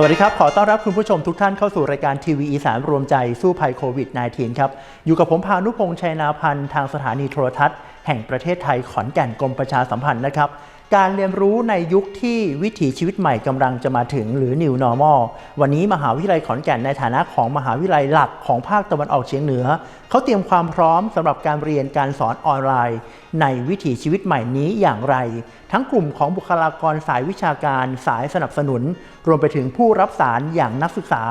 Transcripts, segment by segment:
สวัสดีครับ ขอต้อนรับคุณผู้ชมทุกท่านเข้าสู่รายการทีวีอีสานรวมใจสู้ภัยโควิด -19 ครับ อยู่กับผมพานุพงษ์ชัยนาพันธ์ทางสถานีโทรทัศน์แห่งประเทศไทยขอนแก่นกรมประชาสัมพันธ์นะครับ การเรียนรู้ในยุคที่วิถีชีวิตใหม่กำลังจะมาถึงหรือ New Normal วันนี้มหาวิทยาลัยขอนแก่นในฐานะของมหาวิทยาลัยหลักของภาคตะวันออกเฉียงเหนือ เขาเตรียมความพร้อมสำหรับการเรียนการสอนออนไลน์ ในวิถีชีวิตใหม่นี้อย่างไร ทั้งกลุ่มของบุคลากรสายวิชาการสายสนับสนุน รวมไปถึงผู้รับสารอย่างนักศึกษา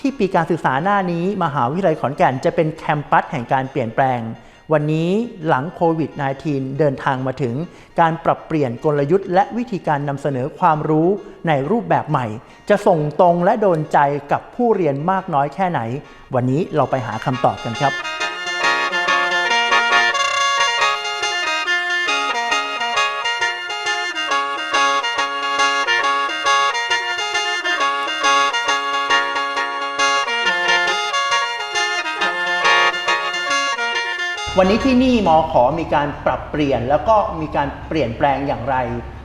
ที่ปีการศึกษาหน้านี้ มหาวิทยาลัยขอนแก่นจะเป็นแคมปัสแห่งการเปลี่ยนแปลง วันนี้หลังโควิด -19 เดินทางมาถึงการปรับเปลี่ยนกลยุทธ์และวิธีการนำเสนอความรู้ในรูปแบบใหม่ จะส่งตรงและโดนใจกับผู้เรียนมากน้อยแค่ไหน วันนี้เราไปหาคำตอบกันครับ วันนี้ที่นี่มอขอมีการปรับเปลี่ยน แล้วก็มีการเปลี่ยนแปลงอย่างไร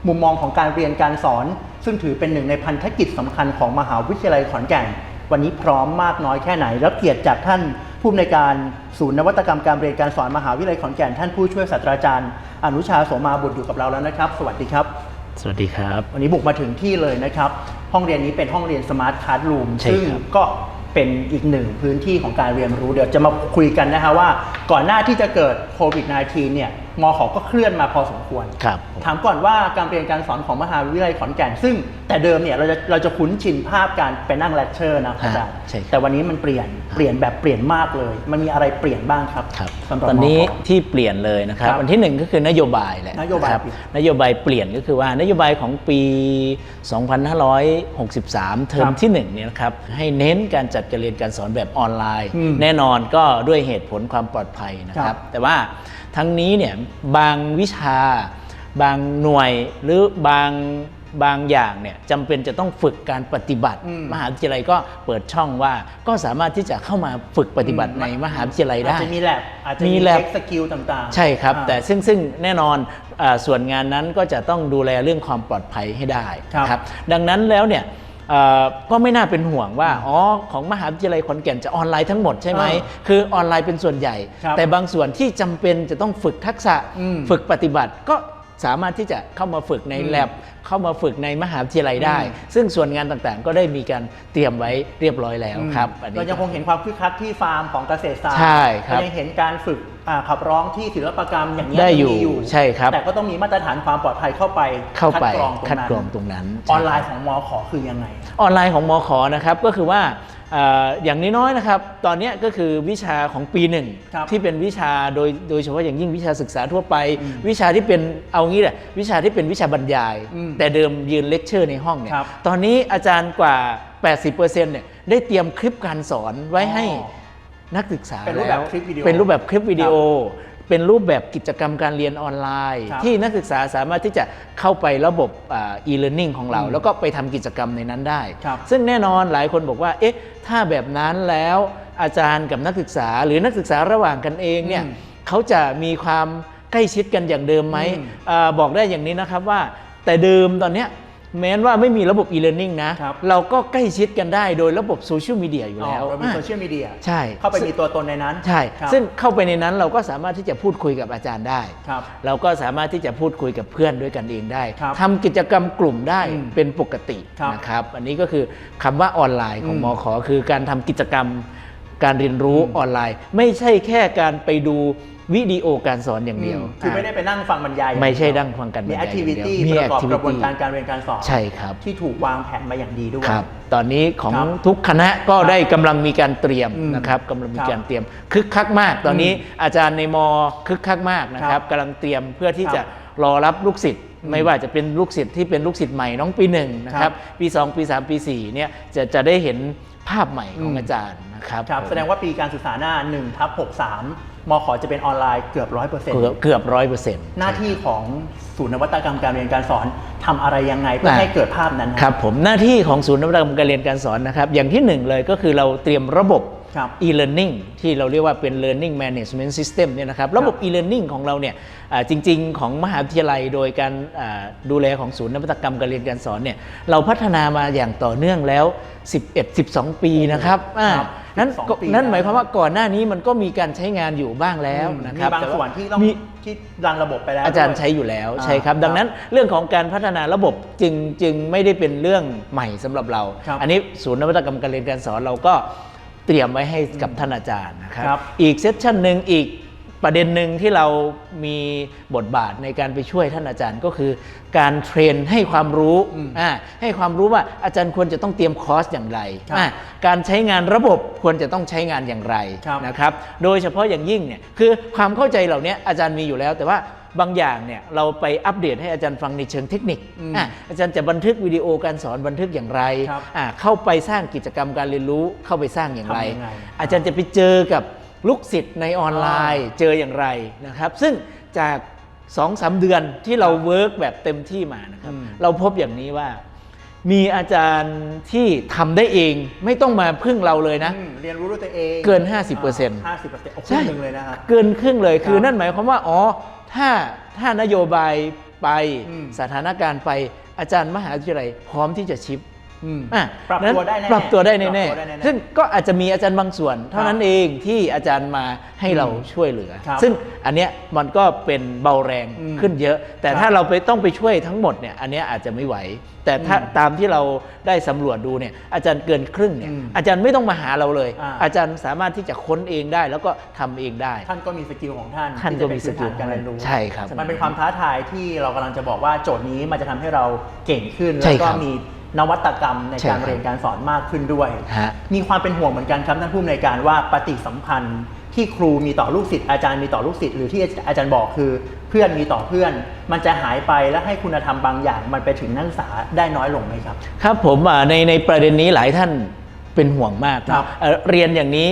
มุมมองของการเรียนการสอน ซึ่งถือเป็นหนึ่งในพันธกิจสำคัญของมหาวิทยาลัยขอนแก่น วันนี้พร้อมมากน้อยแค่ไหน รับเกียรติจากท่านผู้อำนวยการศูนย์นวัตกรรมการเรียนการสอนมหาวิทยาลัยขอนแก่นท่านผู้ช่วยศาสตราจารย์ อนุชาโสมาบุตรอยู่กับเราแล้วนะครับ สวัสดีครับ สวัสดีครับ วันนี้บุกมาถึงที่เลยนะครับ ห้องเรียนนี้เป็นห้องเรียนสมาร์ทค a s รูมใช่ซึ่งครับก็ เป็นอีกหนึ่งพื้นที่ของการเรียนรู้เดี๋ยวจะมาคุยกันนะฮะว่าก่อนหน้าที่จะเกิดโควิด -19 เนี่ยมขก็เคลื่อนมาพอสมควร ครับผมถามก่อนว่าการเรียนการสอนของมหาวิทยาลัยขอนแก่นซึ่ง แต่เดิมเนี่ยเราจะเราจะคุ้นชินภาพการไปนั่งเลคเชอร์นะอาจารย์ใช่ครับ แต่วันนี้มันเปลี่ยนเปลี่ยนแบบเปลี่ยนมากเลย มันมีอะไรเปลี่ยนบ้างครับครับสำหรับตอนนี้มข ที่เปลี่ยนเลยนะครับครับอันที่หนึ่งก็คือนโยบายแหละนโยบายครับเปลี่ยนนโยบายเปลี่ยนก็คือว่านโยบายของปี 2563 เทอคมรับที่1เนี่ยนะครับให้เน้นการจัดการเรียนการสอนแบบออนไลน์ อืมแน่นอนก็ด้วยเหตุผลความปลอดภัยนะคครัรับบ แต่ว่า ทั้งนี้เนี่ยบางวิชา บางหน่วยหรือบางบางอย่างเนี่ยจำเป็นจะต้องฝึกการปฏิบัติอืมมหาวิทยาลัยก็เปิดช่องว่าก็สามารถที่จะเข้ามาฝึกปฏิบัติในมหาวิทยาลัยได้อาจจะมีแลบอาจจะมีมีแลบเทคสกิลต่างๆ ใช่ครับอ่าแต่ซึ่งซึ่งแน่นอนอาส่วนงานนั้นก็จะต้องดูแลเรื่องความปลอดภัยให้ได้ครับ ดังนั้นแล้วเนี่ยเอ่อ ก็ไม่น่าเป็นห่วงว่าอ๋อของมหาวิทยาลัยขอนแก่นจะออนไลน์ทั้งหมดใช่ไหมอ่าคือออนไลน์เป็นส่วนใหญ่ครับแต่บางส่วนที่จำเป็นจะต้องฝึกทักษะอืมฝึกปฏิบัติก็ สามารถที่จะเข้ามาฝึกในอืมแลบเข้ามาฝึกในมหาวิทยาลัยได้อืมซึ่งส่วนงานต่างๆ ก็ได้มีการเตรียมไว้เรียบร้อยแล้วครับอันนี้เรายังคงเห็นความคึกคักที่ฟาร์มของเกษตรศาสตร์ใช่ครับเรายังเห็นการฝึกอ่าขับร้องที่ศิลปกรรมอย่างนี้ได้งอยู่ใช่ครับ แต่ก็ต้องมีมาตรฐานความปลอดภัยเข้าไปเข้าไปคัดกรองตรงคัดนั้นกรองตรงนั้นออนไลน์ของมอขอคือยังไง ออนไลน์ของมอขอนะครับก็คือว่าเอ่ออย่างน้อยๆนะครับ ตอนเนี้ยก็คือวิชาของปีหนึ่งครับที่เป็นวิชาโดยโดยเฉพาะอย่างยิ่งวิชาศึกษาทั่วไปอืมวิชาที่เป็นเอางี้แหละวิชาที่เป็นวิชาบรรยายอืมแต่เดิมยืนเลคเชอร์ในห้องเนี่ยครับตอนนี้อาจารย์กว่า 80%เนี่ยได้เตรียมคลิปการสอนไว้ให้อ๋อนักศึกษาเป็นรูปแบบล้วคลิปวิดีโอเป็นรูปแบบคลิปวิดีโอ เป็นรูปแบบกิจกรรมการเรียนออนไลน์ ครับที่นักศึกษาสามารถที่จะเข้าไประบบอ่า e-learning ของเรา อืมแล้วก็ไปทำกิจกรรมในนั้นได้ ครับ ซึ่งแน่นอนหลายคนบอกว่า เอ๊ะ ถ้าแบบนั้นแล้วอาจารย์กับนักศึกษาหรือนักศึกษาระหว่างกันเองเนี่ยอืมเขาจะมีความใกล้ชิดกันอย่างเดิมไหมอืม อาบอกได้อย่างนี้นะครับว่า แต่เดิมตอนเนี้ย แม้ว่าไม่มีระบบ e-learning นะ ครับ เราก็ใกล้ชิดกันได้โดยระบบโซเชียลมีเดียอยู่อ๋อแล้วเรามีอะโซเชียลมีเดียใช่เข้าไปมีตัวตนในนั้นใช่ ครับซึ่งเข้าไปในนั้นเราก็สามารถที่จะพูดคุยกับอาจารย์ได้ ครับ เราก็สามารถที่จะพูดคุยกับเพื่อนด้วยกันเองได้ครับทำกิจกรรมกลุ่มได้อืมเป็นปกติครับนะครับอันนี้ก็คือคำว่าออนไลน์ของอืมมอขอคือการทำกิจกรรมการเรียนรู้อืมออนไลน์ ไม่ใช่แค่การไปดู วิดีโอการสอนอย่างเดียวอืมคือไม่ได้ไปนั่งฟังบรรยายไม่ใช่นั่งฟังกันบรมีรแอยคายทิวิตี้มีประกอบกระบวน activity การการเรียนการสอนใช่ครับที่ถูกวางแผนมาอย่างดีด้วยครับ ตอนนี้ของครับทุกคณะก็ได้กำลังมีการเตรียมอืมนะครับกำลังมีครับการเตรียมคึกคักมาก ตอนนี้อาจารย์ในมคึกคักมากนะคครัรับบกำลังเตรียมเพื่อที่ครับจะรอรับลูกศิษย์อืมไม่ว่าจะเป็นลูกศิษย์ที่เป็นลูกศิษย์ใหม่น้องปีหนึ่งนะคครัรับบปี 2 ปี 3 ปี4เนี่ยจะจะได้เห็นภาพใหม่ของอืมอาจารย์นะครับครับผมแสดงว่าปีการศึกษาหน้า1ทับ63 มขอจะเป็นออนไลน์เกือบร้อยเปอร์เซ็นต์เกือบเกือบร้อยเปอร์เซ็นต์หน้าที่ของศูนย์นวัตกรรมการเรียนการสอนทำอะไรยังไงเพื่อให้เกิดภาพนั้นครับผมหน้าที่ของศูนย์นวัตกรรมการเรียนการสอนนะครับ อย่างที่หนึ่งเลยก็คือเราเตรียมระบบครับ e-learning ที่เราเรียกว่าเป็น learning management system เนี่ยนะครับระบบ e-learning ของเราเนี่ยอ่าจริง ๆ ของมหาวิทยาลัยโดยการอ่าดูแลของศูนย์นวัตกรรมการเรียนการสอนเนี่ยเราพัฒนามาอย่างต่อเนื่องแล้ว 11 12 ปีนะครับอ่าครับนั้น12ปีนั่นหมายแล้วความว่าก่อนหน้านี้มันก็มีการใช้งานอยู่บ้างแล้วนะครับมีบางแต่ส่วนที่ต้องมีที่รันระบบไปแล้ว อาจารย์ด้วยใช้อยู่แล้วอ่าใช่ครับ ดังนั้นเรื่องของการพัฒนาระบบจึงจึงไม่ได้เป็นเรื่องใหม่สำหรับเราครับอันนี้ศูนย์นวัตกรรมการเรียนการสอนเราก็ เตรียมไว้ให้กับท่านอาจารย์นะครับ ครับ อีกเซสชันหนึ่งอีกประเด็นหนึ่งที่เรามีบทบาทในการไปช่วยท่านอาจารย์ก็คือ การเทรนให้ความรู้อืมอ่าให้ความรู้ว่าอาจารย์ควรจะต้องเตรียมคอร์สอย่างไรครับอ่าการใช้งานระบบควรจะต้องใช้งานอย่างไรครับ นะครับ โดยเฉพาะอย่างยิ่งเนี่ยคือความเข้าใจเหล่านี้อาจารย์มีอยู่แล้ว แต่ว่า บางอย่างเนี่ยเราไปอัปเดตให้อาจารย์ฟังในเชิงเทคนิคอืมอะอาจารย์จะบันทึกวิดีโอการสอนบันทึกอย่างไรครับอะเข้าไปสร้างกิจกรรมการเรียนรู้เข้าไปสร้างอย่างไร ทำยังไง อาจารย์จะไปเจอกับลูกศิษย์ในออนไลน์เจออย่างไรนะครับ ซึ่งจาก2อสเดือนที่เราเวิร์กแบบเต็มที่มานะครับ อืม เราพบอย่างนี้ว่า มีอาจารย์ที่ทำได้เองไม่ต้องมาพึ่งเราเลยนะ อืมเรียนรู้ด้วยตัวเองเกิน50%ห้าสิบเปอร์เซ็นต์โอ้ครึ่งหนึ่งเลยนะฮะ เกินครึ่งเลยคือครับนั่นหมายความว่าอ๋อ ถ้าถ้านโยบายไปอืมสถานการณ์ไปอาจารย์มหาวิทยาลัยพร้อมที่จะชิป อืมอะปรับนั้นตัวได้แน่ปรับตัวได้ปรับแน่ตัวได้แน่ๆซึ่งก็อาจจะมีอาจารย์บางส่วน เท่านั้นเองที่อาจารย์มาให้เราช่วยเหลือครับซึ่งอันเนี้ยมันก็เป็นเบาแรงอืมขึ้นเยอะ แต่ครับถ้าเราไปต้องไปช่วยทั้งหมดเนี่ยอันเนี้ยอาจจะไม่ไหว แต่ถ้าอืมตามที่เราได้สำรวจดูเนี่ยอาจารย์เกินครึ่งเนี่ยอืมอาจารย์ไม่ต้องมาหาเราเลยอ่าอาจารย์สามารถที่จะค้นเองได้ แล้วก็ทำเองได้ ท่านก็มีสกิลของท่านท่านที่ก็จะเป็มีสกิลพื้นฐานการเรียนรู้ใช่ครับมันเป็นความท้าทายที่เรากำลังจะบอกว่าโจทย์นี้มันจะทำให้เราเก่งขึ้นใช่แล้วก็ครับมี นวัตกรรมในใช่การครับเรียนการสอนมากขึ้นด้วยฮะมีความเป็นห่วงเหมือนกันครับท่านผู้อำนวยการว่าปฏิสัมพันธ์ที่ครูมีต่อลูกศิษย์อาจารย์มีต่อลูกศิษย์หรือที่อาจารย์บอกคือ เพื่อนมีต่อเพื่อน มันจะหายไปและให้คุณธรรมบางอย่าง มันไปถึงนักศึกษาได้น้อยลงไหมครับ ครับผมอ่าในในประเด็นนี้หลายท่านเป็นห่วงมากครับเอ่อเรียนอย่างนี้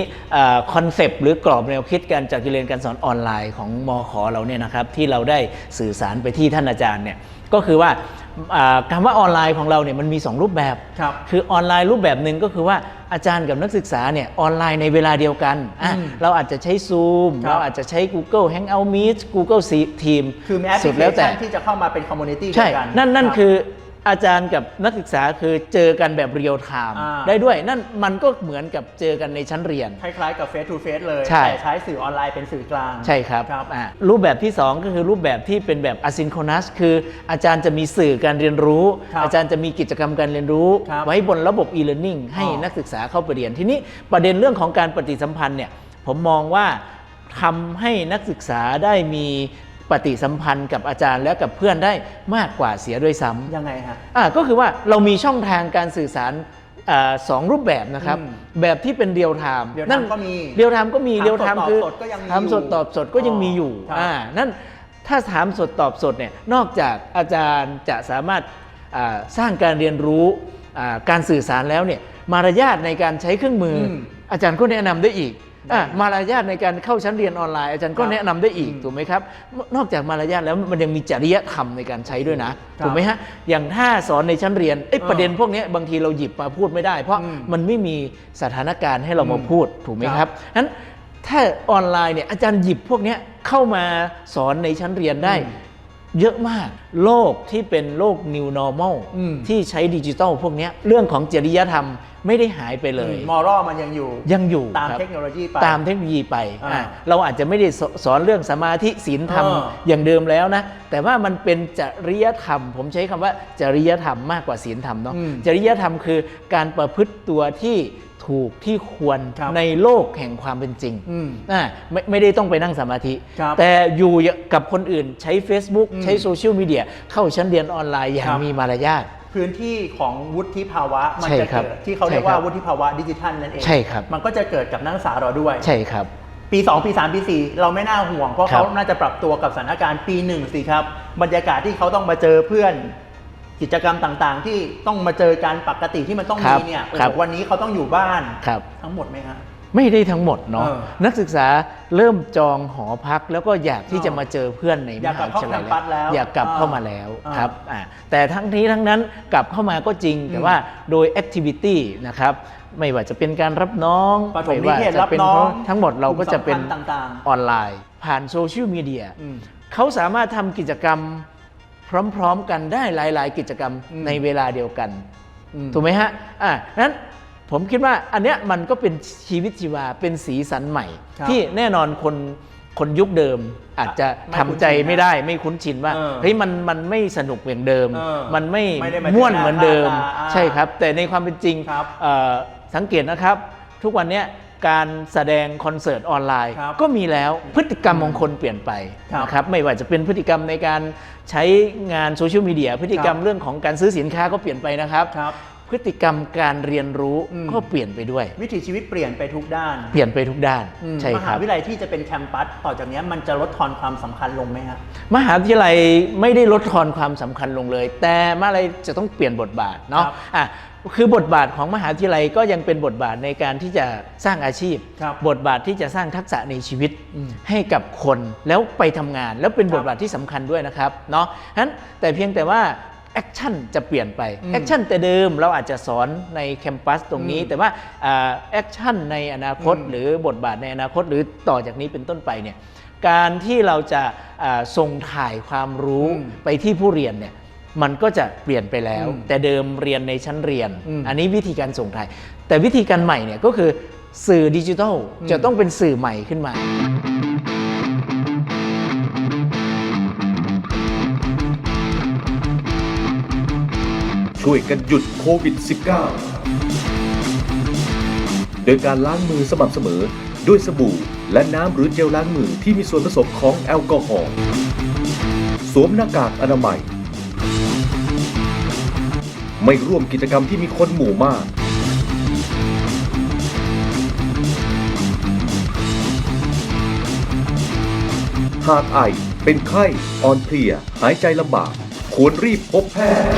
คอนเซปต์หรือกรอบแนวคิดการจัดการเรียนการสอนออนไลน์ของมขเราเนี่ยนะครับที่เราได้สื่อสารไปที่ท่านอาจารย์เนี่ยก็คือว่าอ่า คำว่าออนไลน์ของเราเนี่ยมันมี 2 รูปแบบครับคือออนไลน์รูปแบบหนึ่งก็คือว่าอาจารย์กับนักศึกษาเนี่ยออนไลน์ในเวลาเดียวกันอะอืมเราอาจจะใช้ Zoom ครับเราอาจจะใช้ Google Hangout Meet Google Team คือมีแอปพสุลิดเคแล้วแต่ชันที่จะเข้ามาเป็นคอมมูนิตี้ใช่เดียวกันนั่นนั่นรับคือ อาจารย์กับนักศึกษาคือเจอกันแบบเรียลไทม์อ่า ได้ด้วยนั่นมันก็เหมือนกับเจอกันในชั้นเรียน คล้ายๆกับ Face to Face เลยใช่ แต่ใช้สื่อออนไลน์เป็นสื่อกลาง ใช่ครับครับ อ่ารูปแบบที่ 2 ก็คือรูปแบบที่เป็นแบบ asynchronous คืออาจารย์จะมีสื่อการเรียนรู้ ครับอาจารย์จะมีกิจกรรมการเรียนรู้ ครับไว้บนระบบ e-learning ให้อ๋อนักศึกษาเข้าไปเรียน ทีนี้ประเด็นเรื่องของการปฏิสัมพันธ์เนี่ยผมมองว่าทำให้นักศึกษาได้มี ปฏิสัมพันธ์กับอาจารย์และกับเพื่อนได้มากกว่าเสียด้วยซ้ำยังไงฮะอ่าก็คือว่าเรามีช่องทางการสื่อสารอาสองรูปแบบนะครับอืมแบบที่เป็นเรียลไทม์ real time ก็มีเรียลไทม์ก็มีถามเรียลไทม์สดคือตอบสดก็ยังมีถามสดอยู่ตอบสดก็ยังมีอยู่ครับอ่านั่นถ้าถามสดตอบสดเนี่ยนอกจากอาจารย์จะสามารถอ่าสร้างการเรียนรู้อ่าการสื่อสารแล้วเนี่ยมารยาทในการใช้เครื่องมืออมอาจารย์ก็แนะนำได้อีกอะได้ มารยาทในการเข้าชั้นเรียนออนไลน์อาจารย์ก็ครับแนะนำได้อีกอืมถูกไหมครับ นอกจากมารยาทแล้วมันยังมีจริยธรรมในการใช้ด้วยนะครับถูกไหมฮะอย่างถ้าสอนในชั้นเรียนเอ้ยเออประเด็นพวกเนี้ยบางทีเราหยิบมาพูดไม่ได้ เพราะอืมมันไม่มีสถานการณ์ให้เรามาอืมพูดถูกไหมคครัรับบนั้นถ้าออนไลน์เนี่ยอาจารย์หยิบพวกเนี้ยเข้ามาสอนในชั้นเรียนได้อืม เยอะมากโลกที่เป็นโลก new normal อืมที่ใช้ดิจิทัลพวกเนี้ยเรื่องของจริยธรรมไม่ได้หายไปเลย มอรัลมันยังอยู่ยังอยู่ตามครับเทคโนโลยีไปตามเทคโนโลยีไปอ่าอะเราอาจจะไม่ได้สสอนเรื่องสมาธิศีลธรรมเอออย่างเดิมแล้วนะ แต่ว่ามันเป็นจริยธรรม ผมใช้คำว่าจริยธรรมมากกว่าศีลธรรมเนาะอืมจริยธรรมคือการประพฤติตัวที่ ถูกที่ควรครับในโลกแห่งความเป็นจริงอืมอะไม่ไม่ได้ต้องไปนั่งสมาธิครับแต่อยู่กับคนอื่นใช้ Facebook อืมใช้โซเชียลมีเดียเข้าชั้นเรียนออนไลน์อย่าคงรับมีมารยาทพื้นที่ของวุฒิภาวะมันใช่จะครับเกิดที่เขาเรียกใช่ครัว่าบวุฒิภาวะดิจิทัลนั่นเองใช่ครับมันก็จะเกิดกับนักศึกษาเราด้วย ใช่ครับ ปี 2 ปี 3 ปี 4 เราไม่น่าห่วง เพราะครับเขาน่าจะปรับตัวกับสถานการณ์ปีหนึ่งสิครับ บรรยากาศที่เขาต้องมาเจอเพื่อน กิจกรรมต่างๆ ที่ต้องมาเจอการปกติที่มันต้องครัมีบเนี่ยโอ้ครับโหวันนี้เขาต้องอยู่บ้านครับ ทั้งหมดไหมฮะ ไม่ได้ทั้งหมดเนาะเออ นักศึกษาเริ่มจองหอพักแล้วก็อยากที่จะมาเจอเพื่อนในอยากกลับมหวิทยาลัยเข้าแคมปัสแล้วอยากกลับอ่าเข้ามาแล้วอ่าครับอ่าแต่ทั้งนี้ทั้งนั้นกลับเข้ามาก็จริง แต่ว่าโดยแอคทิวิตี้นะครับไม่ว่าจะเป็นการรับน้องปฐมไม่ว่านิเทศจะรับเป็นน้องทั้งหมดเราก็จะเป็นกลุ่มสัมพันธ์ต่างๆ ออนไลน์ ผ่านโซเชียลมีเดีย อืม เขาสามารถทำกิจกรรม พร้อมๆกันได้หลาย ๆ กิจกรรมอืมในเวลาเดียวกันอืมถูกไหมฮะอ่านั้นผมคิดว่าอันเนี้ยมันก็เป็นชีวิตชีวาเป็นสีสันใหม่ครับที่แน่นอนคนคนยุคเดิมอาจจะไม่ทำคุ้นใจชินนะไม่ได้ไม่คุ้นชินว่าเออเฮ้ยมันมันไม่สนุกอย่างเดิมเออมันไม่ไม่ได้มาม่วนเจอหน้าเหมือนเดิมค่าตาอ่าใช่ครับ แต่ในความเป็นจริงครับเอ่อสังเกตนะครับ ทุกวันเนี้ย การแสดงคอนเสิร์ตออนไลน์ ครับก็มีแล้วพฤติกรรมของคนเปลี่ยนไปครับนะครับไม่ว่าจะเป็นพฤติกรรมในการใช้งานโซเชียลมีเดียพฤติกรรมครับเรื่องของการซื้อสินค้าก็เปลี่ยนไปนะครับ ครับพฤติกรรมการเรียนรู้อืม ก็เปลี่ยนไปด้วย วิถีชีวิตเปลี่ยนไปทุกด้านเปลี่ยนไปทุกด้านอืมใช่มคหารับ วิทยาลัยที่จะเป็นแคมปัสต่อจากเนี้ยมันจะลดทอนความสำคัญลงไหมฮะ มหาวิทยาลัยไม่ได้ลดทอนความสำคัญลงเลย แต่มหาวิทยาลัยจะต้องเปลี่ยนบทบาทเนาะครับอะ คือบทบาทของมหาวิทยาลัยก็ยังเป็นบทบาทในการที่จะสร้างอาชีพครับบทบาทที่จะสร้างทักษะในชีวิตอืมให้กับคนแล้วไปทำงาน แล้วเป็นครับบทบาทที่สำคัญด้วยนะครับเนาะฉะนั้นแต่เพียงแต่ว่าแอคชั่นจะเปลี่ยนไปอืมแอคชั่นแต่เดิมเราอาจจะสอนในแคมปัสตรงนี้อืมแต่ว่าแอคชั่นในอนาคตอืมหรือบทบาทในอนาคตหรือต่อจากนี้เป็นต้นไปเนี่ยการที่เราจะอ่าส่งถ่ายความรู้อืมไปที่ผู้เรียนเนี่ย มันก็จะเปลี่ยนไปแล้วอืมแต่เดิมเรียนในชั้นเรียนอืมอันนี้วิธีการส่งถ่ายแต่วิธีการใหม่เนี่ยก็คือสื่อดิจิทัลอืมจะต้องเป็นสื่อใหม่ขึ้นมาช่วยกันหยุดโควิด -19 โดยการล้างมือสม่ำเสมอด้วยสบู่และน้ำหรือเจลล้างมือที่มีส่วนผสมของแอลกอฮอล์ สวมหน้ากากอนามัย ไม่ร่วมกิจกรรมที่มีคนหมู่มาก หากไอ เป็นไข้ อ่อนเพลีย หายใจลำบาก ควรรีบพบแพทย์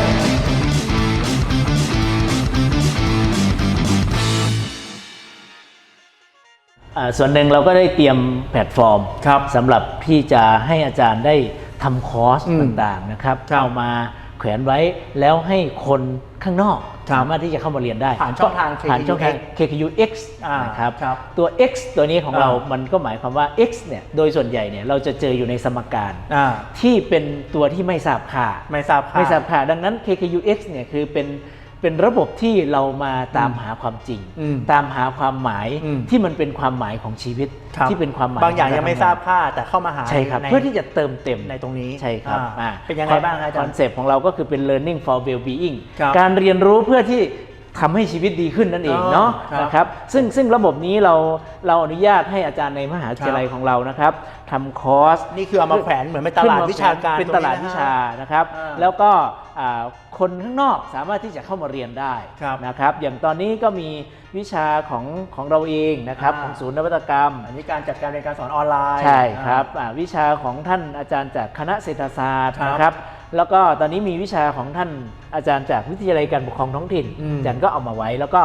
อ่าส่วนหนึ่งเราก็ได้เตรียมแพลตฟอร์มครับสำหรับที่จะให้อาจารย์ได้ทำคอร์สอืมต่างๆนะครับครับเอามา แขวนไว้แล้วให้คนข้างนอกครับสามารถที่จะเข้ามาเรียนได้ผ่านช่องทาง ผ่านช่องทาง KQX KQX อ่านะครับครับตัว X ตัวนี้ของเราอ่ามัมันก็หมายความว่า X เนี่ยโดยส่วนใหญ่เนี่ยเราจะเจออยู่ในสมการอ่าที่เป็นตัวที่ไม่ทราบค่าไม่ทราบค่ะไม่ทราบค่าดังนั้น KKUX เนี่ยคือเป็น เป็นระบบที่เรามาตามหาความจริง อืมตามหาความหมายอืมที่มันเป็นความหมายของชีวิตครับ ที่เป็นความหมายบางอย่างยังไม่ทราบขอค่าแต่เข้ามาหากใช่ครับ ใน เพื่อที่จะเติมเต็มในตรงนี้ใช่ครับอ่าอ่าเป็นยังไงบ้างครับอาจารย์คอนเซปต์ของเราก็คือเป็น learning for well-being ครับการเรียนรู้เพื่อที่ ทำให้ชีวิตดีขึ้นนั่นเองอ๋อเนาะครับนะครับซึ่งซึ่งระบบนี้เราเราอนุญาตให้อาจารย์ในมหาวิทยาลัยครับของเรานะครับทำคอร์สนี่คือเอามาแขวนเหมือนเป็นตลาดวิชาการเป็นตลาดวิชานะครับอ่าแล้วก็อ่าคนข้างนอกสามารถที่จะเข้ามาเรียนได้ครับนะครับอย่างตอนนี้ก็มีวิชาของของเราเองนะครับอ่าของศูนย์นวัตกรรม อันนี้การจัดการเรียนการสอนออนไลน์ใช่ครับอ่าวิชาของท่านอาจารย์จากคณะเศรษฐศาสตร์ครับนะครับ แล้วก็ตอนนี้มีวิชาของท่านอาจารย์จากวิทยาลัยการปกครองท้องถิ่นอืมอาจารย์ก็เอามาไว้ แล้วก็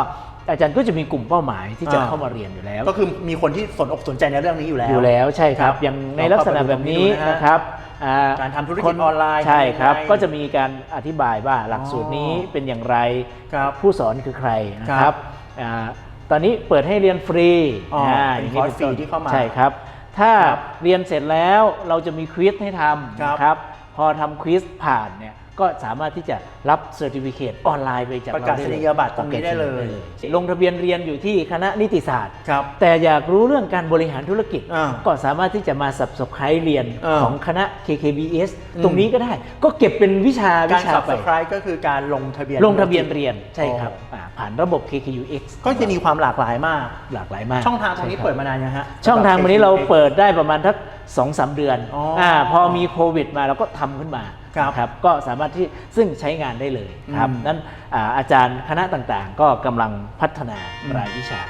อาจารย์ก็จะมีกลุ่มเป้าหมายที่จะอ่า เข้ามาเรียนอยู่แล้ว ก็คือมีคนที่สนอกสนใจในเรื่องนี้อยู่แล้ว อยู่แล้วใช่ครับครับอย่างในลักษณะแบบนี้เราเข้าไปดูตรงนี้ดูนะฮะนะครับอ่การทำธุรกิจคนออนไลน์ใช่ครับทำยังไงก็จะมีการอธิบายว่าหลักสูตรนี้อ๋อเป็นอย่างไรครับผู้สอนคือใครนะคครัรับบอ่าตอนนี้เปิดให้เรียนฟรีอ๋ออ่าเป็นย่างนี้คอร์สฟรีที่เข้ามาใช่ครับ ถ้าครับเรียนเสร็จแล้วเราจะมีควิสให้ทำครับนะครับ พอทำควิสผ่านเนี่ย ก็สามารถที่จะรับเซอร์ติฟิเคตออนไลน์ไปจากประกาศเได้เลนียบัตรตรงนี้ได้เลย ลงทะเบียนเรียนอยู่ที่คณะนิติศาสตร์ครับแต่อยากรู้เรื่องการบริหารธุรกิจอ่าก็สามารถที่จะมา subscribe เรียนอ่าของคณะ KKBS อืมตรงนี้ก็ได้ ก็เก็บเป็นวิชาวิการชาไป subscribe ก็คือการลงทะเบียนลงทะเบียนเรียนใช่ครับอ๋ออ่าผ่านระบบ KKUX ก็จะมีความหลากหลายมากหลากหลายมาก ช่องทางตรงนี้ใครับเปิดมานานยังฮะช่องทางวันนี้เราสำหบเปิดได้ประมาณทักสองสามเดือนอ๋ออ่าพอมีโควิดมาเราก็ทำขึ้นมา ครับนะครับก็สามารถที่ซึ่งใช้งานได้เลยครับอืมนั้นอ่าอาจารย์คณะต่างๆ ก็กำลังพัฒนาอืมรายวิชา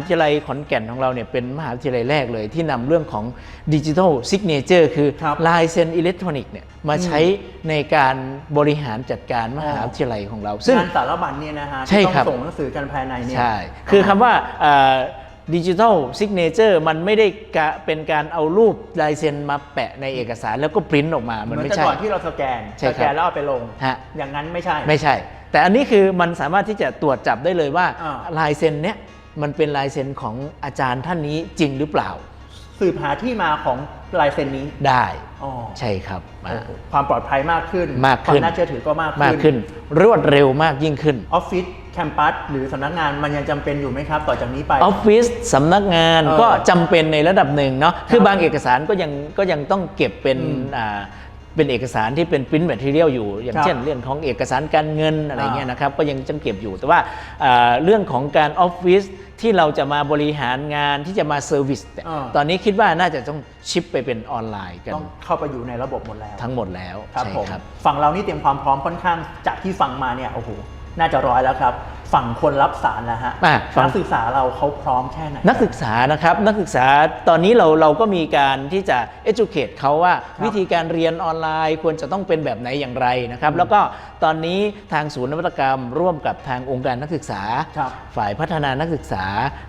วิทยาลัยขอนแก่นของเราเนี่ยเป็นมหาวิทยาลัยแรกเลย ที่นำเรื่องของดิจิทัลซิกเนเจอร์คือครับลายเซ็นอิเล็กทรอนิกส์เนี่ยมาใช้ในการบริหารจัดการมหาวิทยาลัยของเรา ซึ่งงานสารบัญเนี่ยนะฮะใช่ที่ต้อครับงส่งหนังสือกันภายในเนี่ยใช่คือคำว่าดิจิทัลซิกเนเจอร์มันไม่ได้กะเป็นการเอารูปลายเซ็นมาแปะในเอกสารแล้วก็ปริ้นออกมาเหมืมัอนนไม่แต่ใช่ก่อนที่เราสแกนใช่สครับแกนแล้วเอาไปลงฮะอย่างนั้นไม่ใช่ไม่ใช่ แต่อันนี้คือมันสามารถที่จะตรวจจับได้เลยว่าอ่าลายเซ็นเนี้ย มันเป็นลายเซ็นของอาจารย์ท่านนี้จริงหรือเปล่า สืบหาที่มาของลายเซ็นนี้ได้อ๋อใช่ครับอ่าโอ้โหความปลอดภัยมากขึ้นมากขึ้น ความน่าเชื่อถือก็มากมากขึ้น รวดเร็วมากยิ่งขึ้น ออฟฟิศแคมปัสหรือสำนักงานมันยังจำเป็นอยู่ไหมครับ ต่อจากนี้ไป ออฟฟิศสำนักงานเออก็จำเป็นในระดับหนึ่งเนาะคือบางเอกสารก็ยังก็ยังต้องเก็บเป็นอืมอ่าเป็นเอกสารที่เป็น print material อยู่ อย่างครับเช่น เรื่องของเอกสารการเงินอะไรอ่าเงี้ยนะครับก็ยังจำเก็บอยู่แต่ว่าอ่าเรื่องของการออฟฟิศ ที่เราจะมาบริหารงานที่จะมาเซอร์วิสเนี่ยอ่า ตอนนี้คิดว่าน่าจะต้องชิปไปเป็นออนไลน์กันต้องเข้าไปอยู่ในระบบหมดแล้ว ทั้งหมดแล้วครับใช่ผมครับ ฝั่งเรานี่เตรียมความพร้อมค่อนข้างจากที่ฟังมาเนี่ยโอ้โหน่าจะร้อยแล้วครับ ฝั่งคนรับสารนะฮะอะฝั่งนักศึกษาเราเขาพร้อมแค่ไหนนักศึกษานะครับนักศึกษาตอนนี้เราเราก็มีการที่จะ educate เขาว่าครับวิธีการเรียนออนไลน์ ควรจะต้องเป็นแบบไหนอย่างไรนะครับ แล้วก็ตอนนี้ทางศูนย์นวัตกรรม ร่วมกับทางองค์การนักศึกษาครับฝ่ายพัฒนานักศึกษา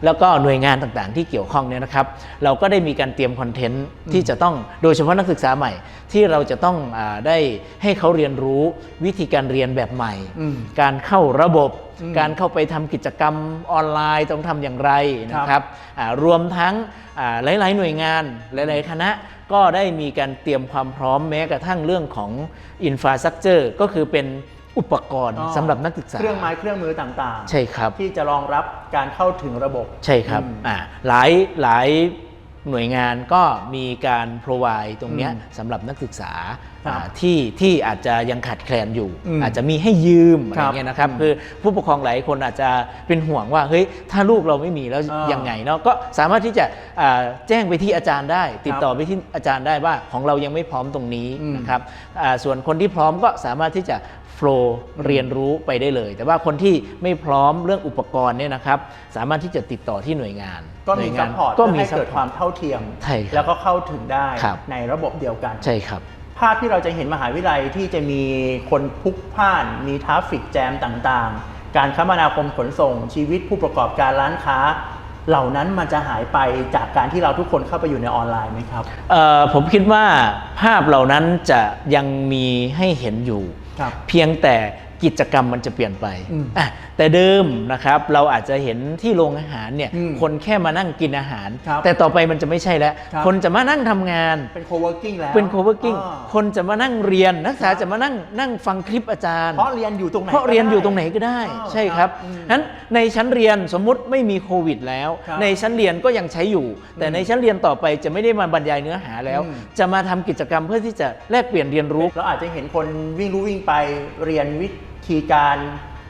แล้วก็หน่วยงานต่างๆ ที่เกี่ยวข้องเนี่ยนะครับ เราก็ได้มีการเตรียมคอนเทนต์ที่จะต้องโดยเฉพาะนักศึกษาใหม่ ที่เราจะต้องอาได้ให้เขาเรียนรู้วิธีการเรียนแบบใหม่อืมการเข้าระบบอืม การเข้าไปทำกิจกรรมออนไลน์ต้องทำอย่างไรนะคครัรับบอ่ารวมทั้งอ่าหลาย ๆ หน่วยงานหลาย ๆ คณะก็ได้มีการเตรียมความพร้อมแม้กระทั่งเรื่องของอินฟราสตรักเจอร์ก็คือเป็นอุปกรณ์อ๋อสำหรับนักศึกษา เครื่องไม้เครื่องมือต่างๆ ใช่ครับ ที่จะรองรับการเข้าถึงระบบ ใช่ครับอืมอ่าหลายหลาย หน่วยงานก็มีการ provide ตรงเนี้ยอืมสำหรับนักศึกษาครับอ่าที่ที่อาจจะยังขาดแคลนอยู่ อืมอาจจะมีให้ยืมอะไรครับเงี้ยนะครับอืมคือผู้ปกครองหลายคนอาจจะเป็นห่วงว่าเฮ้ยถ้าลูกเราไม่มีแล้วอ่ายัยังไงเนาะก็สามารถที่จะอ่าแจ้งไปที่อาจารย์ได้ ติดต่อครับไปที่อาจารย์ได้ว่าของเรายังไม่พร้อมตรงนี้อืม นะครับอ่าส่วนคนที่พร้อมก็สามารถที่จะโฟล์เรียนรู้ไปได้เลย แต่ว่าคนที่ไม่พร้อมเรื่องอุปกรณ์เนี่ยนะครับสามารถที่จะติดต่อที่หน่วยงาน ก็หน่มีวยซังาพนพอร์ตก็เพื่อมีให้ซัพเกิดพคอวาร์ตมเท่าเทียมใช่ครับแล้วก็เข้าถึงได้ครับในระบบเดียวกันใช่ครับภาพที่เราจะเห็นมหาวิทยาลัยที่จะมีคนพลุกพล่าน มีทราฟฟิกแจมต่างๆ การคมนาคมขนส่ง ชีวิตผู้ประกอบการร้านค้า เหล่านั้นมันจะหายไปจากการที่เราทุกคนเข้าไปอยู่ในออนไลน์ไหมครับเอ่อผมคิดว่าภาพเหล่านั้นจะยังมีให้เห็นอยู่ครับเพียงแต่กิจกรรมมันจะเปลี่ยนไปอืมอะ แต่เดิมนะครับเราอาจจะเห็นที่โรงอาหารเนี่ยอืมคนแค่มานั่งกินอาหาร ครับ แต่ต่อไปมันจะไม่ใช่แล้วครับคนจะมานั่งทำงาน เป็น co-working แล้วเป็น co-working อ่าคนจะมานั่งเรียนนักศึกษาจะมานั่งนั่งฟังคลิปอาจารย์ เพราะเรียนอยู่ตรงไหนเพราะเรียนอยู่ตรงไหนก็ได้อ๋อใช่ครับอืม นั้นในชั้นเรียนสมมุติไม่มีโควิดแล้ว ครับในชั้นเรียนก็ยังใช้อยู่ แต่ในชั้นเรียนต่อไปจะไม่ได้มาบรรยายเนื้อหาแล้ว อืม จะมาทำกิจกรรมเพื่อที่จะแลกเปลี่ยนเรียนรู้ เราอาจจะเห็นคนวิ่งรู้วิ่งไปเรียนวิธีการ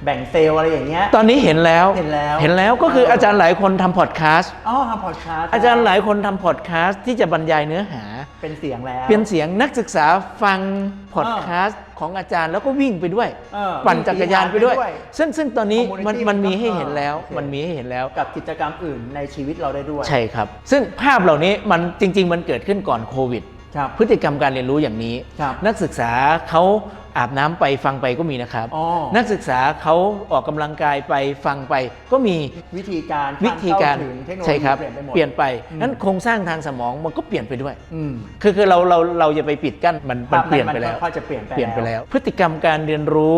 แบ่งเซลล์อะไรอย่างเงี้ย ตอนนี้เห็นแล้วเห็นแล้วเห็นแล้วก็คืออาจารย์หลายคนทำพอดแคสต์อ๋อทำพอดแคสต์อาจารย์หลายคนทำพอดแคสต์ที่จะบรรยายเนื้อหา เป็นเสียงแล้ว เป็นเสียงนักศึกษาฟังพอดแคสต์ของอาจารย์แล้วก็วิ่งไปด้วยเออปั่นจักรยานไปด้วยวิ่งขี่ซึ่งซึ่งตอนนี้มัน Community มันมีมันก็ให้เห็นแล้วโอเคมันมีให้เห็นแล้วกับกิจกรรมอื่นในชีวิตเราได้ด้วย ใช่ครับ ซึ่งภาพเหล่านี้มันจริง ๆ มันเกิดขึ้นก่อนโควิดครับ พฤติกรรมการเรียนรู้อย่างนี้ครับนักศึกษาเขาอาบน้ำไปฟังไปก็มีนะครับอ๋อนักศึกษาเขาออกกำลังกายไปฟังไปก็มีวิธีการวิธีการเข้ถึงเทคโนโลใช่ยีครับเปลี่ยนไปหมดเปลี่ยนไปอืมนั้นโครงสร้างทางสมองมันก็เปลี่ยนไปด้วยอืมคือคือเราเราเราจะไปปิดกั้นมันมันภาพนั้นเปลี่ยนไปแล้วมันค่อยๆจะเปลี่ยนไปเปลี่ยนไปแล้วแล้ว พฤติกรรมการเรียนรู้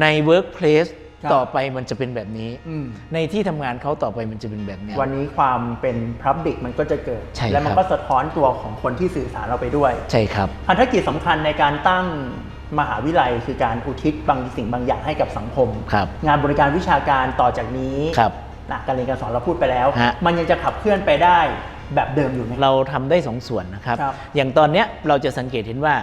ใน workplace ครับ ต่อไปมันจะเป็นแบบนี้อืมในที่ทำงานเขาต่อไปมันจะเป็นแบบนี้ วันนี้ความเป็นพับ l ิกมันก็จะเกิดใช่และมัครับก็สะท้อนตัวของคนที่สื่อสารเราไปด้วย ใช่ครับพันธกิจสำคัญในการตั้งมหาวิทยาลัยคือการอุทิศบางสิ่งบางอย่างให้กับสังคมครับงานบริการวิชาการต่อจากนี้ครับนะการเรียนการสอนเราพูดไปแล้วฮะมันยังจะขับเคลื่อนไปได้แบบเดิมอยู่ไหมเราทำได้สองส่วนนะครับครับอย่างตอนเนี้ยเราจะสังเกตเห็นว่า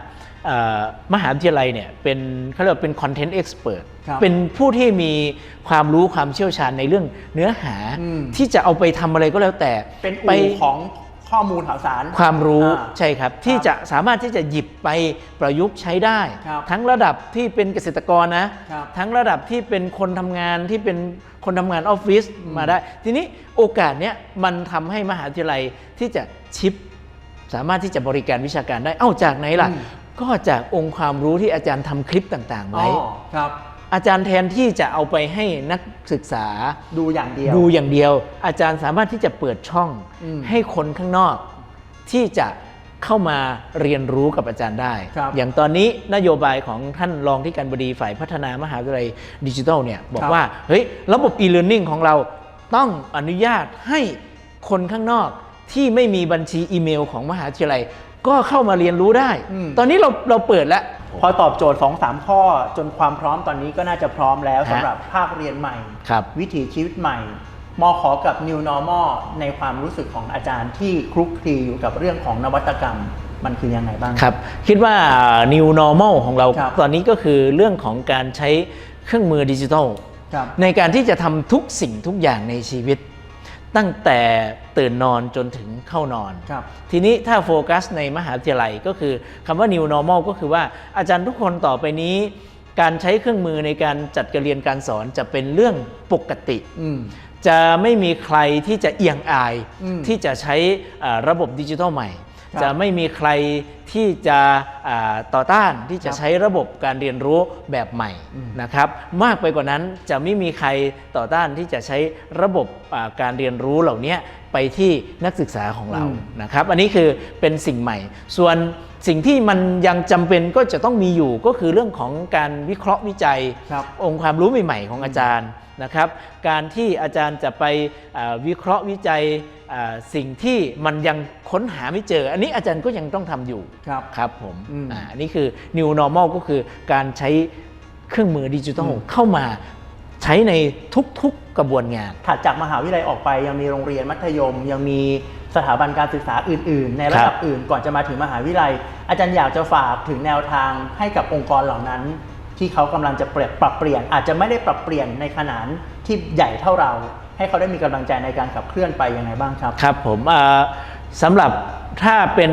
เอ่อมหาวิทยาลัยเนี่ยเป็นเขาเรียกว่าเป็นคอนเทนต์เอ็กซ์เพรสครับ เป็นผู้ที่มีความรู้ความเชี่ยวชาญในเรื่องเนื้อหาอืมที่จะเอาไปทำอะไรก็แล้วแต่ เป็นไปอู่ของขข้อมูลข่าวสาร ความรู้อ่าใช่ครับ ที่จะสามารถที่จะหยิบไปประยุกต์ใช้ได้ครับทั้งระดับที่เป็นเกษตรกรนะครับทั้งระดับที่เป็นคนทำงานที่เป็นคนทำงานออฟฟิศมาได้ ทีนี้โอกาสเนี้ยมันทำให้มหาวิทยาลัยที่จะชิป สามารถที่จะบริการวิชาการได้ เอ้าจากไหนล่ะอืมก็จากองค์ความรู้ที่อาจารย์ทำคลิปต่างๆอ๋อไว้ครับ อาจารย์แทนที่จะเอาไปให้นักศึกษาดูอย่างเดียว ดูอย่างเดียว อาจารย์สามารถที่จะเปิดช่องอืมให้คนข้างนอก ที่จะเข้ามาเรียนรู้กับอาจารย์ได้ ครับอย่างตอนนี้นโยบายของท่านรองที่การบดีฝ่ายพัฒนามหาวิทยาลัยดิจิทัลเนี่ยบอกครับ ว่าเฮ้ยระบบ e-learning ของเราต้องอนุญาตให้คนข้างนอกที่ไม่มีบัญชีอีเมลของมหาวิทยาลัย ก็เข้ามาเรียนรู้ได้ อืม ตอนนี้เราเราเปิดแล้ว พอตอบโจทย์ 2 3 ข้อ จนความพร้อมตอนนี้ก็น่าจะพร้อมแล้วฮะสำหรับภาคเรียนใหม่ ครับวิถีชีวิตใหม่มขอกับ New Normal ในความรู้สึกของอาจารย์ที่คลุกคลีอยู่กับเรื่องของนวัตกรรม มันคือยังไงบ้าง ครับ คิดว่า new normal ของเราครับ ตอนนี้ก็คือเรื่องของการใช้เครื่องมือดิจิทัล ครับ ในการที่จะทำทุกสิ่งทุกอย่างในชีวิต ตั้งแต่ตื่นนอนจนถึงเข้านอนครับทีนี้ถ้าโฟกัสในมหาวิทยาลัยก็คือคำว่า new normal ก็คือว่าอาจารย์ทุกคนต่อไปนี้ การใช้เครื่องมือในการจัดการเรียนการสอนจะเป็นเรื่องปกติอืมจะไม่มีใครที่จะเอียงอายอืมที่จะใช้อ่าระบบดิจิทัลใหม่ครับ จะไม่มีใครที่จะอ่าต่อต้านที่จะครับใช้ระบบการเรียนรู้แบบใหม่อืมนะครับ มากไปกว่านั้นจะไม่มีใครต่อต้านที่จะใช้ระบบอ่าการเรียนรู้เหล่านี้ไปที่นักศึกษาของเรานะครับ อันนี้คือเป็นสิ่งใหม่ ส่วนสิ่งที่มันยังจำเป็นก็จะต้องมีอยู่ก็คือเรื่องของการวิเคราะห์วิจัยครับองค์ความรู้ใหม่ ๆ ของอาจารย์ นะครับ การที่อาจารย์จะไปอ่าวิเคราะห์วิจัยอ่าสิ่งที่มันยังค้นหาไม่เจอ อันนี้อาจารย์ก็ยังต้องทำอยู่ครับครับผมอืมอาอันนี้คือ new normal ก็คือการใช้เครื่องมือดิจิทัลอืมเข้ามาใช้ในทุกๆกระบวนงาน ถัดจากมหาวิทยาลัยออกไปยังมีโรงเรียนมัธยม ยังมีสถาบันการศึกษาอื่น ๆ ในระดับครับอื่น ก่อนจะมาถึงมหาวิทยาลัย อาจารย์อยากจะฝากถึงแนวทางให้กับองค์กรเหล่านั้น ที่เขากำลังจะเปลี่ยนปรับเปลี่ยน อาจจะไม่ได้ปรับเปลี่ยนในขนาดที่ใหญ่เท่าเรา ให้เขาได้มีกำลังใจในการขับเคลื่อนไปยังไงบ้างครับ ครับผมอ่าสำหรับถ้าเป็น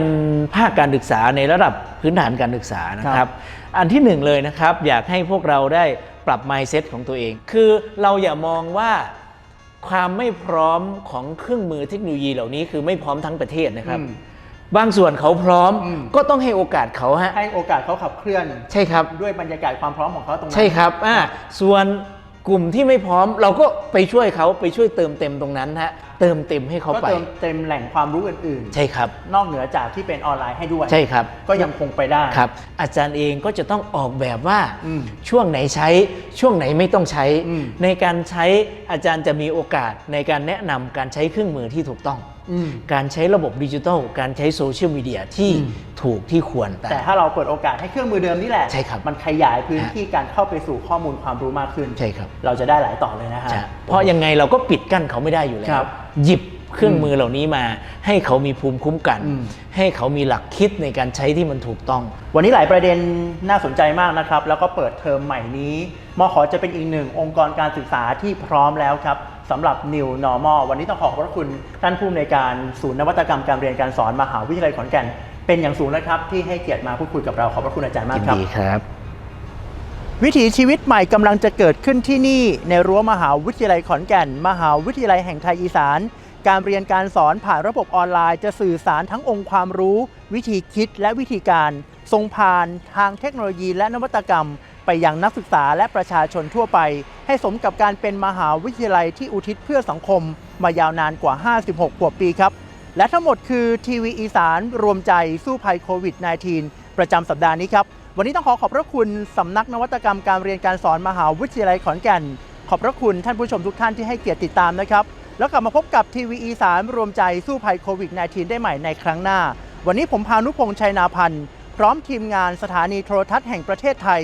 ภาคการศึกษาในระดับพื้นฐานการศึกษานะคครัรับบอันที่หนึ่งเลยนะครับ อยากให้พวกเราได้ปรับ mindset ของตัวเอง คือเราอย่ามองว่าความไม่พร้อมของเครื่องมือเทคโนโลยีเหล่านี้คือไม่พร้อมทั้งประเทศนะครับอืม บางส่วนเขาพร้อมอืม ก็ต้องให้โอกาสเขาฮะให้โอกาสเขาขับเคลื่อน ใช่ครับ ด้วยบรรยากาศความพร้อมของเขาตรงนั้น ใช่ครับอ่าส่วนกลุ่มที่ไม่พร้อมเราก็ไปช่วยเขาไปช่วยเติมเต็มตรงนั้นฮะเติมเต็มให้เขาก็ไป เติมเต็มแหล่งความรู้อื่นใช่ครับ ๆ นอกเหนือจากที่เป็นออนไลน์ให้ด้วย ใช่ครับ ก็ยังคงไปได้ ครับ อาจารย์เองก็จะต้องออกแบบว่าอืมช่วงไหนใช้ช่วงไหนไม่ต้องใช้ อืม ในการใช้อาจารย์จะมีโอกาสในการแนะนำการใช้เครื่องมือที่ถูกต้องอืม การใช้ระบบดิจิทัล การใช้โซเชียลมีเดียที่อืมถูกที่ควร แต่ถ้าเราเปิดโอกาสให้เครื่องมือเดิมนี่แหละ ใช่ครับ มันขยายพื้นที่การเข้าไปสู่ข้อมูลความรู้มากขึ้น ใช่ครับ เราจะได้หลายต่อเลยนะฮะใช่เพราะยังไงเราก็ปิดกั้นเขาไม่ได้อยู่แล้ครัวบหยิบเครื่องมือเหล่านี้มา ให้เขามีภูมิคุ้มกันอืมให้เขามีหลักคิดในการใช้ที่มันถูกต้อง วันนี้หลายประเด็นน่าสนใจมากนะครับ แล้วก็เปิดเทอมใหม่นี้มขอจะเป็นอีกหนึ่งองค์กรการศึกษาที่พร้อมแล้วครับ สำหรับ New Normal วันนี้ต้องขอขอบพระคุณท่านผู้อำนวยการศูนย์นวัตกรรมการเรียนการสอนมหาวิทยาลัยขอนแก่น เป็นอย่างสูงนะครับ ที่ให้เกียรติมาพูดคุยกับเราขอบพระคุณอาจารย์มากยินครับ ดีครับ วิถีชีวิตใหม่กำลังจะเกิดขึ้นที่นี่ในรั้วมหาวิทยาลัยขอนแก่น มหาวิทยาลัยแห่งไทยอีสาน การเรียนการสอนผ่านระบบออนไลน์จะสื่อสารทั้งองค์ความรู้ วิธีคิดและวิธีการทรงผ่านทางเทคโนโลยีและนวัตกรรม ไปยังนักศึกษาและประชาชนทั่วไป ให้สมกับการเป็นมหาวิทยาลัยที่อุทิศเพื่อสังคม มายาวนานกว่า 56 กว่าปีครับ และทั้งหมดคือทีวีอีสานรวมใจสู้ภัยโควิด -19 ประจำสัปดาห์นี้ครับ วันนี้ต้องขอขอบพระคุณสำนักนวัตกรรมการเรียนการสอนมหาวิทยาลัยขอนแก่น ขอบพระคุณท่านผู้ชมทุกท่านที่ให้เกียรติติดตามนะครับ แล้วกลับมาพบกับทีวีอีสานรวมใจสู้ภัยโควิด -19 ได้ใหม่ในครั้งหน้า วันนี้ผมพานุพงษ์ชัยนาพันธ์พร้อมทีมงานสถานีโทรทัศน์แห่งประเทศไทย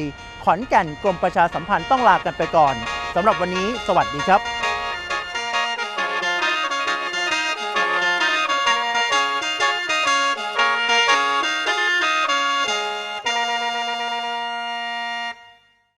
ขอนแก่นกรมประชาสัมพันธ์ต้องลากันไปก่อนสำหรับวันนี้ สวัสดีครับ